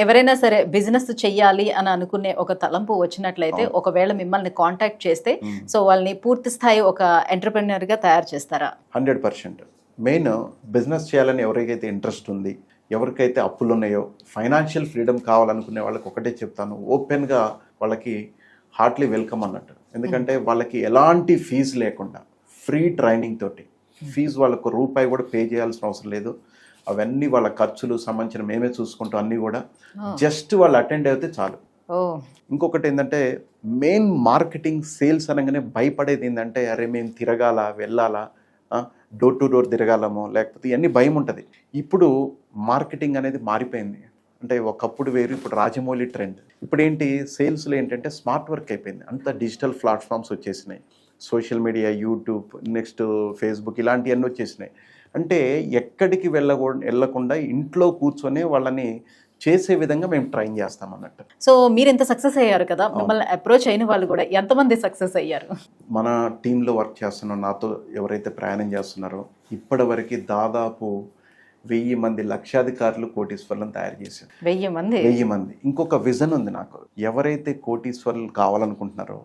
ఎవరైనా సరే బిజినెస్ చెయ్యాలి అని అనుకునే ఒక తలంపు వచ్చినట్లయితే. ఒకవేళ మిమ్మల్ని కాంటాక్ట్ చేస్తే. సో వాళ్ళని పూర్తి స్థాయి ఒక ఎంటర్ప్రెన్యూర్గా తయారు చేస్తారా? Hundred percent. మెయిన్ బిజినెస్ చేయాలని ఎవరికైతే ఇంట్రెస్ట్ ఉంది ఎవరికైతే అప్పులు ఉన్నాయో ఫైనాన్షియల్ ఫ్రీడమ్ కావాలనుకునే వాళ్ళకి ఒకటే చెప్తాను. ఓపెన్గా వాళ్ళకి హార్ట్లీ వెల్కమ్ అన్నట్టు. ఎందుకంటే వాళ్ళకి ఎలాంటి ఫీజు లేకుండా ఫ్రీ ట్రైనింగ్ తోటి. ఫీజు వాళ్ళకు రూపాయి కూడా పే చేయాల్సిన అవసరం లేదు. అవన్నీ వాళ్ళ ఖర్చులు సంబంధించిన మేమే చూసుకుంటాం అన్నీ కూడా జస్ట్ వాళ్ళు అటెండ్ అయితే చాలు. ఇంకొకటి ఏంటంటే మెయిన్ మార్కెటింగ్ సేల్స్ అనగానే భయపడేది ఏంటంటే అరే మేము తిరగాల వెళ్ళాలా డోర్ టు డోర్ తిరగాలమో లేకపోతే ఇవన్నీ భయం ఉంటుంది. ఇప్పుడు మార్కెటింగ్ అనేది మారిపోయింది. అంటే ఒకప్పుడు వేరు ఇప్పుడు రాజమౌళి ట్రెండ్. ఇప్పుడు ఏంటి సేల్స్లో ఏంటంటే స్మార్ట్ వర్క్ అయిపోయింది. అంత డిజిటల్ ప్లాట్ఫామ్స్ వచ్చేసినాయి. Social media YouTube next Facebook ఇలాంటివన్నీ వచ్చేసినాయి. అంటే ఎక్కడికి వెళ్ళకూడదు వెళ్ళకుండా ఇంట్లో కూర్చొని వాళ్ళని చేసే విధంగా మేము ట్రైన్ చేస్తాం అన్నట్టు. సో మీరు ఇంత సక్సెస్ అయ్యారు కదా మిమ్మల్ని అప్రోచ్ అయిన వాళ్ళు కూడా ఎంతమంది సక్సెస్ అయ్యారు? మన టీంలో వర్క్ చేస్తున్న నాతో ఎవరైతే ప్రయాణం చేస్తున్నారో ఇప్పటివరకు దాదాపు వెయ్యి మంది లక్షాధికారులు కోటీశ్వర్లను తయారు చేశారు. వెయ్యి మంది? వెయ్యి మంది. ఇంకొక విజన్ ఉంది నాకు. ఎవరైతే కోటీశ్వర్లు కావాలనుకుంటున్నారో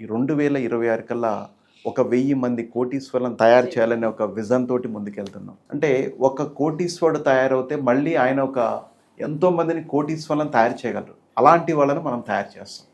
ఈ రెండు వేల ఇరవై ఆరు కల్లా ఒక వెయ్యి మంది కోటీశ్వర్లను తయారు చేయాలనే ఒక విజన్ తోటి ముందుకెళ్తున్నాం. అంటే ఒక కోటీశ్వరుడు తయారవుతే మళ్ళీ ఆయన ఒక ఎంతో మందిని కోటీశ్వర్లను తయారు చేయగలరు. అలాంటి వాళ్ళని మనం తయారు చేస్తాం.